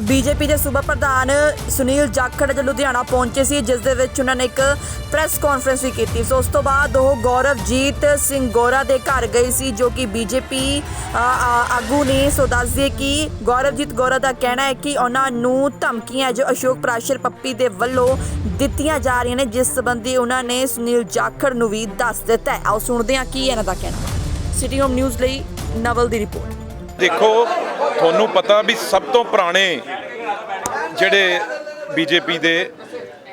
BJP ਦੇ ਸੂਬਾ ਪ੍ਰਧਾਨ ਸੁਨੀਲ ਜਾਖੜ ਅੱਜ ਲੁਧਿਆਣਾ ਪਹੁੰਚੇ ਸੀ, ਜਿਸ ਦੇ ਵਿੱਚ ਉਹਨਾਂ ਨੇ ਇੱਕ ਪ੍ਰੈਸ ਕਾਨਫਰੰਸ ਵੀ ਕੀਤੀ ਸੋ। ਉਸ ਤੋਂ ਬਾਅਦ ਉਹ ਗੌਰਵਜੀਤ ਸਿੰਘ ਗੋਰਾ ਦੇ ਘਰ ਗਏ ਸੀ, ਜੋ ਕਿ ਬੀਜੇਪੀ ਆਗੂ ਨੇ। ਸੋ ਦੱਸਦੇ ਕਿ ਗੌਰਵਜੀਤ ਗੋਰਾ ਦਾ ਕਹਿਣਾ ਹੈ ਕਿ ਉਹਨਾਂ ਨੂੰ ਧਮਕੀਆਂ ਜੋ ਅਸ਼ੋਕ ਪ੍ਰਾਸ਼ਰ ਪੱਪੀ ਦੇ ਵੱਲੋਂ ਦਿੱਤੀਆਂ ਜਾ ਰਹੀਆਂ ਨੇ, ਜਿਸ ਸੰਬੰਧੀ ਉਹਨਾਂ ਨੇ ਸੁਨੀਲ ਜਾਖੜ ਨੂੰ ਵੀ ਦੱਸ ਦਿੱਤਾ ਹੈ। ਆਓ ਸੁਣਦੇ ਹਾਂ ਕੀ ਇਹਨਾਂ ਦਾ ਕਹਿਣਾ। ਸਿਟੀ ਹੋਮ ਨਿਊਜ਼ ਲਈ ਨਵਲ ਦੀ ਰਿਪੋਰਟ। ਦੇਖੋ, ਤੁਹਾਨੂੰ ਪਤਾ ਵੀ ਸਭ ਤੋਂ ਪੁਰਾਣੇ ਜਿਹੜੇ ਬੀਜੇਪੀ ਦੇ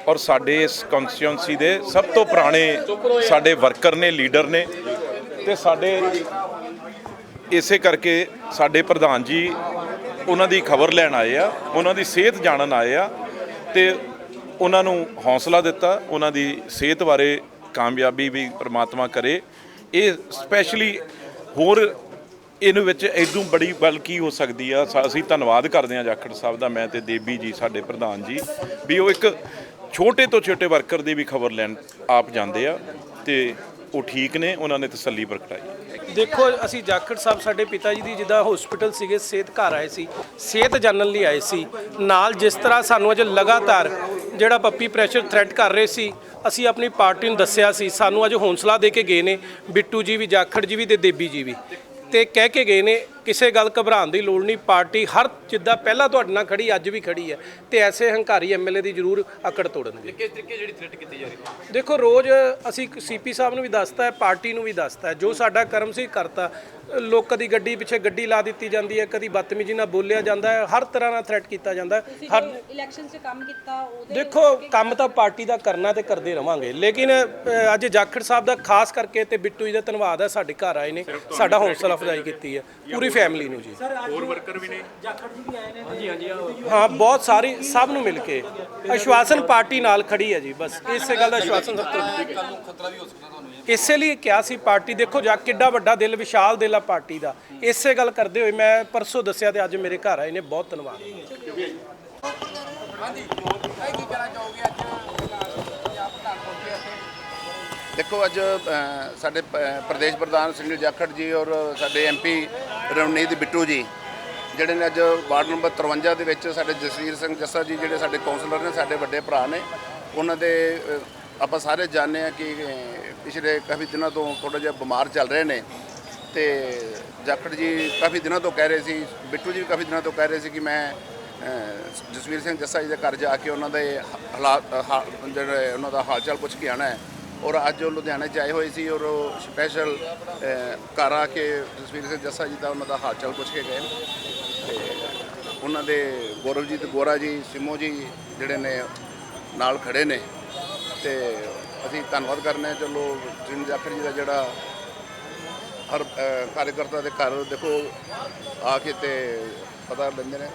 ਔਰ ਸਾਡੇ ਇਸ ਕਨਸਟੀਟਿਊਂਸੀ ਦੇ ਸਭ ਤੋਂ ਪੁਰਾਣੇ ਸਾਡੇ ਵਰਕਰ ਨੇ ਲੀਡਰ ਨੇ ਤੇ ਸਾਡੇ ਇਸੇ ਕਰਕੇ ਸਾਡੇ ਪ੍ਰਧਾਨ ਜੀ ਉਹਨਾਂ ਦੀ ਖਬਰ ਲੈਣ ਆਏ ਆ, ਉਹਨਾਂ ਦੀ ਸਿਹਤ ਜਾਣਨ ਆਏ ਆ ਤੇ ਉਹਨਾਂ ਨੂੰ ਹੌਸਲਾ ਦਿੱਤਾ, ਉਹਨਾਂ ਦੀ ਸਿਹਤ ਬਾਰੇ ਕਾਮਯਾਬੀ ਵੀ ਪ੍ਰਮਾਤਮਾ ਕਰੇ। ਇਹ ਸਪੈਸ਼ਲੀ ਹੋਰ ਇਹਨੂੰ ਵਿੱਚ ਇਦੋਂ ਬੜੀ ਗੱਲ ਕੀ ਹੋ ਸਕਦੀ ਆ। ਸਾ- ਅਸੀਂ ਧੰਨਵਾਦ ਕਰਦੇ ਹਾਂ ਜਾਖੜ ਸਾਹਿਬ ਦਾ, ਮੈਂ ਤੇ ਦੇਬੀ ਜੀ, ਸਾਡੇ ਪ੍ਰਧਾਨ ਜੀ, ਵੀ ਉਹ ਇੱਕ ਛੋਟੇ ਤੋਂ ਛੋਟੇ ਵਰਕਰ ਦੀ ਵੀ ਖਬਰ ਲੈਣ ਆਪ ਜਾਂਦੇ ਆ ਤੇ ਉਹ ਠੀਕ ਨੇ, ਉਹਨਾਂ ਨੇ ਤਸੱਲੀ ਪ੍ਰਗਟਾਈ। ਦੇਖੋ, ਅਸੀਂ ਜਾਖੜ ਸਾਹਿਬ, ਸਾਡੇ ਪਿਤਾ ਜੀ ਦੀ ਜਿੱਦਾਂ ਹਸਪੀਟਲ ਸੀਗੇ, ਸਿਹਤ ਘਰ ਆਏ ਸੀ, ਸਿਹਤ ਜਾਣਨ ਲਈ ਆਏ ਸੀ। ਨਾਲ ਜਿਸ ਤਰ੍ਹਾਂ ਸਾਨੂੰ ਅੱਜ ਲਗਾਤਾਰ ਜਿਹੜਾ ਪੱਪੀ ਪ੍ਰੈਸ਼ਰ ਥ੍ਰੈਟ ਕਰ ਰਹੇ ਸੀ, ਅਸੀਂ ਆਪਣੀ ਪਾਰਟੀ ਨੂੰ ਦੱਸਿਆ ਸੀ, ਸਾਨੂੰ ਅੱਜ ਹੌਸਲਾ ਦੇ ਕੇ ਗਏ ਨੇ, ਬਿੱਟੂ ਜੀ ਵੀ, ਜਾਖੜ ਜੀ ਵੀ ਤੇ ਦੇਬੀ ਜੀ ਵੀ। ਤੇ ਕਹਿ ਕੇ ਗਏ ਨੇ ਕਿਸੇ ਗੱਲ ਘਬਰਾਉਣ ਦੀ ਲੋੜ ਨਹੀਂ ਪਾਰਟੀ ਹਰ ਜਿੱਦਾਂ ਪਹਿਲਾਂ ਤੁਹਾਡੇ ਨਾਲ ਖੜੀ ਅੱਜ ਵੀ ਖੜੀ ਹੈ ਤੇ ਐਸੇ ਹੰਕਾਰੀ ਐਮਐਲਏ ਦੀ ਜ਼ਰੂਰ ਅਕੜ ਤੋੜਨਗੇ। ਕਿਸ ਤਰੀਕੇ ਜਿਹੜੀ ਥ੍ਰੈਟ ਕੀਤੀ ਜਾ ਰਹੀ ਦੇਖੋ ਰੋਜ਼ ਅਸੀਂ ਸੀਪੀ ਸਾਹਿਬ ਨੂੰ ਵੀ ਦੱਸਤਾ ਹੈ ਪਾਰਟੀ ਨੂੰ ਵੀ ਦੱਸਤਾ ਹੈ ਜੋ ਸਾਡਾ ਕਰਮ ਸੀ ਕਰਤਾ। ਲੋਕ ਕਦੀ ਗੱਡੀ ਪਿੱਛੇ ਗੱਡੀ ਲਾ ਦਿੱਤੀ ਜਾਂਦੀ ਹੈ ਕਦੀ ਬਦਤਮੀਜ਼ੀ ਨਾਲ ਬੋਲਿਆ ਜਾਂਦਾ ਹੈ ਹਰ ਤਰ੍ਹਾਂ ਨਾਲ ਥ੍ਰੈਟ ਕੀਤਾ ਜਾਂਦਾ ਹੈ ਹਰ ਇਲੈਕਸ਼ਨ 'ਚ ਕੰਮ ਕੀਤਾ ਉਹਦੇ ਦੇਖੋ ਕੰਮ ਤਾਂ ਪਾਰਟੀ ਦਾ ਕਰਨਾ ਤੇ ਕਰਦੇ ਰਵਾਂਗੇ ਲੇਕਿਨ ਅੱਜ ਜਾਖੜ ਸਾਹਿਬ ਦਾ ਖਾਸ ਕਰਕੇ ਤੇ ਬਿੱਟੂ ਜੀ ਦਾ ਧੰਨਵਾਦ ਹੈ ਸਾਡੇ ਘਰ ਆਏ ਨੇ ਸਾਡਾ ਹੌਸਲਾ ਅਫਜ਼ਾਈ ਕੀਤੀ ਹੈ ਪੂਰੀ ਫੈਮਿਲੀ ਨੂੰ ਜੀ। ਹੋਰ ਵਰਕਰ ਵੀ ਨੇ? ਜਾਖੜ ਜੀ ਵੀ ਆਏ ਨੇ ਹਾਂਜੀ ਹਾਂਜੀ ਹਾਂ ਬਹੁਤ ਸਾਰੀ ਸਭ ਨੂੰ ਮਿਲ ਕੇ। ਅਸ਼ਵਾਸਨ ਪਾਰਟੀ ਨਾਲ ਖੜੀ ਹੈ ਜੀ ਬਸ। ਇਸੇ ਗੱਲ ਦਾ ਅਸ਼ਵਾਸਨ ਸਭ ਤੋਂ ਇਸੇ ਲਈ ਕਿਹਾ ਸੀ ਪਾਰਟੀ ਦੇਖੋ ਜਾ ਕਿੱਡਾ ਵੱਡਾ ਦਿਲ ਵਿਸ਼ਾਲ ਦਿਲ ਆ ਪਾਰਟੀ ਦਾ। ਇਸੇ ਗੱਲ ਕਰਦੇ ਹੋਏ ਮੈਂ ਪਰਸੋਂ ਦੱਸਿਆ ਤੇ ਅੱਜ ਮੇਰੇ ਘਰ ਆਏ ਨੇ ਬਹੁਤ ਧੰਨਵਾਦ। ਦੇਖੋ ਅੱਜ ਸਾਡੇ ਪ- ਪ੍ਰਦੇਸ਼ ਪ੍ਰਧਾਨ ਸੁਨੀਲ ਜਾਖੜ ਜੀ ਔਰ ਸਾਡੇ ਐਮਪੀ ਰਵਨੀਤ ਬਿੱਟੂ ਜੀ, ਜਿਹੜੇ ਨੇ ਅੱਜ ਵਾਰਡ ਨੰਬਰ 53 ਦੇ ਵਿੱਚ ਸਾਡੇ ਜਸਵੀਰ ਸਿੰਘ ਜੱਸਾ ਜੀ ਜਿਹੜੇ ਸਾਡੇ ਕਾਉਂਸਲਰ ਨੇ, ਸਾਡੇ ਵੱਡੇ ਭਰਾ ਨੇ, ਉਹਨਾਂ ਦੇ ਆਪਾਂ ਸਾਰੇ ਜਾਣਦੇ ਆ ਕਿ ਪਿਛਲੇ ਕਾਫੀ ਦਿਨਾਂ ਤੋਂ ਥੋੜਾ ਜਿਹਾ ਬਿਮਾਰ ਚੱਲ ਰਹੇ ਨੇ। ਤੇ ਜਾਖੜ ਜੀ ਕਾਫੀ ਦਿਨਾਂ ਤੋਂ ਕਹਿ ਰਹੇ ਸੀ, ਬਿੱਟੂ ਜੀ ਵੀ ਕਾਫੀ ਦਿਨਾਂ ਤੋਂ ਕਹਿ ਰਹੇ ਸੀ ਕਿ ਮੈਂ ਜਸਵੀਰ ਸਿੰਘ ਜੱਸਾ ਜੀ ਦੇ ਘਰ ਜਾ ਕੇ ਉਹਨਾਂ ਦੇ ਹਾਲਾਤ, ਹਾ- ਜਿਹੜੇ ਉਹਨਾਂ ਦਾ ਹਾਲ ਚਾਲ ਪੁੱਛ ਕੇ ਆਣਾ ਹੈ। ਔਰ ਅੱਜ ਉਹ ਲੁਧਿਆਣੇ 'ਚ ਆਏ ਹੋਏ ਸੀ ਔਰ ਉਹ ਸਪੈਸ਼ਲ ਘਰ ਆ ਕੇ ਜਸਵੀਰ ਸਿੰਘ ਜੱਸਾ ਜੀ ਦਾ ਉਹਨਾਂ ਦਾ ਹਾਲ ਚਾਲ ਪੁੱਛ ਕੇ ਗਏ ਨੇ। ਤੇ ਉਹਨਾਂ ਦੇ ਗੌਰਵਜੀਤ ਗੋਰਾ ਜੀ ਸਿਮੋ ਜੀ ਜਿਹੜੇ ਨੇ ਨਾਲ ਖੜੇ ਨੇ। ਤੇ ਅਸੀਂ ਧੰਨਵਾਦ ਕਰਨੇ ਹਾਂ ਚਲੋ ਸਿੰਘ ਜਾਖੜ ਜੀ ਦਾ ਜਿਹੜਾ ਹਰ ਕਾਰਜਕਰਤਾ ਦੇ ਘਰ ਦੇਖੋ ਆ ਕੇ ਤੇ ਪਤਾ ਲੈਂਦੇ ਨੇ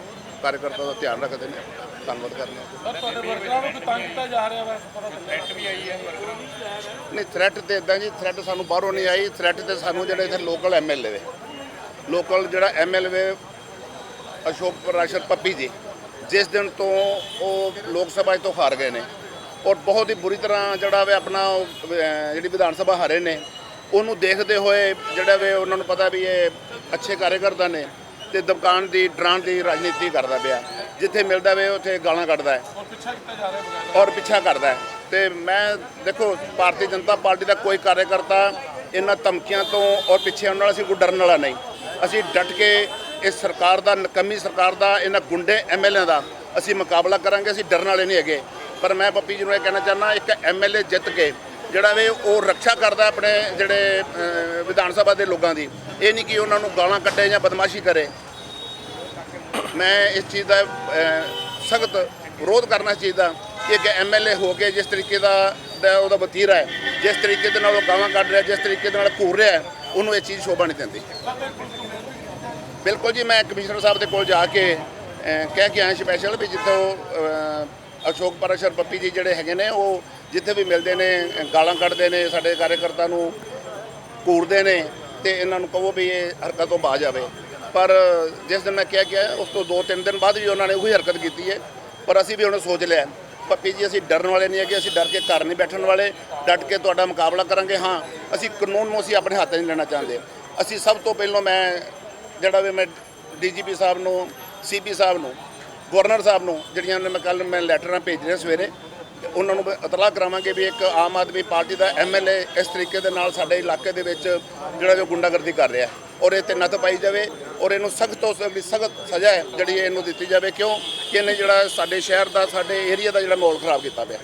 ਕਾਰਜਕਰਤਾ ਦਾ ਧਿਆਨ ਰੱਖਦੇ ਨੇ। ਧੰਨਵਾਦ ਕਰਨੇ ਹਾਂ ਨਹੀਂ ਥ੍ਰੈਟ ਤੇ ਇਦਾਂ ਜੀ ਥ੍ਰੈਟ ਸਾਨੂੰ ਬਾਹਰੋਂ ਨਹੀਂ ਆਈ ਥ੍ਰੈਟ ਤੇ ਸਾਨੂੰ ਜਿਹੜੇ ਇੱਥੇ ਲੋਕਲ ਐਮਐਲਏ ਵੇ ਲੋਕਲ ਜਿਹੜਾ ਐਮਐਲਏ ਅਸ਼ੋਕ ਪ੍ਰਾਸ਼ਰ ਪੱਪੀ ਜੀ ਜਿਸ ਦਿਨ ਤੋਂ ਉਹ ਲੋਕ ਸਭਾ ਤੋਂ ਹਾਰ ਗਏ ਨੇ। ਔਰ ਬਹੁਤ ਹੀ ਬੁਰੀ ਤਰ੍ਹਾਂ ਜਿਹੜਾ ਵੇ ਆਪਣਾ ਜਿਹੜੀ ਵਿਧਾਨ ਸਭਾ ਹਾਰੇ ਨੇ ਉਹਨੂੰ ਦੇਖਦੇ ਹੋਏ ਜਿਹੜਾ ਵੇ ਉਹਨਾਂ ਨੂੰ ਪਤਾ ਵੀ ਇਹ ਅੱਛੇ ਕਾਰਜਕਰਤਾ ਨੇ ਤੇ ਦੁਕਾਨ ਦੀ ਡਰਾਂ ਦੀ ਰਾਜਨੀਤੀ ਕਰਦਾ ਪਿਆ। ਜਿੱਥੇ ਮਿਲਦਾ ਵੇ ਉੱਥੇ ਗਾਲਾਂ ਕੱਢਦਾ ਹੈ। ਔਰ ਪਿੱਛਾ ਕਰਦਾ ਹੈ। ਤੇ ਮੈਂ ਦੇਖੋ, ਭਾਰਤੀ ਜਨਤਾ ਪਾਰਟੀ ਦਾ ਕੋਈ ਕਾਰਜਕਰਤਾ ਇਹਨਾਂ ਧਮਕੀਆਂ ਤੋਂ ਔਰ ਪਿੱਛੇ ਆਉਣ ਵਾਲਾ ਅਸੀਂ ਕੋਈ ਡਰਨ ਵਾਲਾ ਨਹੀਂ। ਅਸੀਂ ਡਟ ਕੇ ਇਸ ਸਰਕਾਰ ਦਾ, ਨਕਮੀ ਸਰਕਾਰ ਦਾ, ਇਹਨਾਂ ਗੁੰਡੇ ਐਮਐਲਏ ਦਾ ਅਸੀਂ ਮੁਕਾਬਲਾ ਕਰਾਂਗੇ, ਅਸੀਂ ਡਰਨ ਵਾਲੇ ਨਹੀਂ ਹੈਗੇ। ਪਰ ਮੈਂ ਪੱਪੀ ਜੀ ਨੂੰ ਇਹ ਕਹਿਣਾ ਚਾਹੁੰਦਾ, ਇੱਕ ਐਮਐਲਏ ਜਿੱਤ ਕੇ ਜਿਹੜਾ ਵੇ ਉਹ ਰੱਖਿਆ ਕਰਦਾ ਆਪਣੇ ਜਿਹੜੇ ਵਿਧਾਨ ਸਭਾ ਦੇ ਲੋਕਾਂ ਦੀ, ਇਹ ਨਹੀਂ ਕਿ ਉਹਨਾਂ ਨੂੰ ਗਾਲਾਂ ਕੱਢੇ ਜਾਂ ਬਦਮਾਸ਼ੀ ਕਰੇ। ਮੈਂ ਇਸ ਚੀਜ਼ ਦਾ ਸਖਤ ਵਿਰੋਧ ਕਰਨਾ ਚਾਹੀਦਾ। ਕਿ ਇੱਕ ਐਮਐਲਏ ਹੋ ਕੇ ਜਿਸ ਤਰੀਕੇ ਦਾ ਉਹਦਾ ਵਤੀਰਾ ਹੈ, ਜਿਸ ਤਰੀਕੇ ਦੇ ਨਾਲ ਉਹ ਗਾਵਾਂ ਕੱਢ ਰਿਹਾ, ਜਿਸ ਤਰੀਕੇ ਦੇ ਨਾਲ ਘੂਰ ਰਿਹਾ ਉਹਨੂੰ ਇਹ ਚੀਜ਼ ਸ਼ੋਭਾ ਨਹੀਂ ਦਿੰਦੀ। ਬਿਲਕੁਲ ਜੀ, ਮੈਂ ਕਮਿਸ਼ਨਰ ਸਾਹਿਬ ਦੇ ਕੋਲ ਜਾ ਕੇ ਕਹਿ ਕੇ ਆਇਆ ਸਪੈਸ਼ਲ ਵੀ ਜਿੱਥੋਂ ਅਸ਼ੋਕ ਪਰਾਸ਼ਰ ਬੱਪੀ ਜੀ ਜਿਹੜੇ ਹੈਗੇ ਨੇ, ਉਹ ਜਿੱਥੇ ਵੀ ਮਿਲਦੇ ਨੇ, ਗਾਲਾਂ ਕੱਢਦੇ ਨੇ, ਸਾਡੇ ਕਾਰਜਕਰਤਾ ਨੂੰ ਘੂਰਦੇ ਨੇ, ਤੇ ਇਹਨਾਂ ਨੂੰ ਕਹੋ ਵੀ ਇਹ ਹਰਕਤ ਤੋਂ ਬਾਜ ਆਵੇ ਪਰ ਜਿਸ ਦਿਨ ਮੈਂ ਕਿਹਾ ਗਿਆ ਉਸ ਤੋਂ 2-3 ਦਿਨ ਬਾਅਦ ਵੀ ਉਹਨਾਂ ਨੇ ਉਹੀ ਹਰਕਤ ਕੀਤੀ ਹੈ, ਪਰ ਅਸੀਂ ਵੀ ਹੁਣ ਸੋਚ ਲਿਆ ਪੱਪੀ ਜੀ, ਅਸੀਂ ਡਰਨ ਵਾਲੇ ਨਹੀਂ ਹੈਗੇ, ਅਸੀਂ ਡਰ ਕੇ ਘਰ ਨਹੀਂ ਬੈਠਣ ਵਾਲੇ। ਡਟ ਕੇ ਤੁਹਾਡਾ ਮੁਕਾਬਲਾ ਕਰਾਂਗੇ, ਹਾਂ। ਅਸੀਂ ਕਾਨੂੰਨ ਨੂੰ ਅਸੀਂ ਆਪਣੇ ਹੱਥ ਨਹੀਂ ਲੈਣਾ ਚਾਹੁੰਦੇ। ਅਸੀਂ ਸਭ ਤੋਂ ਪਹਿਲਾਂ ਮੈਂ ਜਿਹੜਾ ਵੀ ਮੈਂ ਡੀਜੀਪੀ ਸਾਹਿਬ ਨੂੰ, ਸੀਪੀ ਸਾਹਿਬ ਨੂੰ, ਗਵਰਨਰ ਸਾਹਿਬ ਨੂੰ, ਜਿਹੜੀਆਂ ਨੇ ਮੈਂ ਕੱਲ ਮੈਂ ਲੈਟਰਾਂ ਭੇਜ ਰਿਹਾ ਸਵੇਰੇ ਤੇ ਉਹਨਾਂ ਨੂੰ ਇਤਲਾਹ ਕਰਾਵਾਂਗੇ ਵੀ ਇੱਕ ਆਮ ਆਦਮੀ ਪਾਰਟੀ ਦਾ ਐਮਐਲਏ ਇਸ ਤਰੀਕੇ ਦੇ ਨਾਲ ਸਾਡੇ ਇਲਾਕੇ ਦੇ ਵਿੱਚ ਜਿਹੜਾ ਜੋ ਗੁੰਡਾਗਰਦੀ ਕਰ ਰਿਹਾ। ਔਰ ਇਹ ਤੇ ਨੱਥ ਪਾਈ ਜਾਵੇ ਔਰ ਇਹਨੂੰ ਸਖਤ ਤੋਂ ਸਖਤ ਸਜ਼ਾ ਜਿਹੜੀ ਇਹਨੂੰ ਦਿੱਤੀ ਜਾਵੇ। ਕਿਉਂ? ਕਿ ਇਹਨੇ ਜਿਹੜਾ ਸਾਡੇ ਸ਼ਹਿਰ ਦਾ, ਸਾਡੇ ਏਰੀਆ ਦਾ ਜਿਹੜਾ ਮਾਹੌਲ ਖਰਾਬ ਕੀਤਾ ਪਿਆ।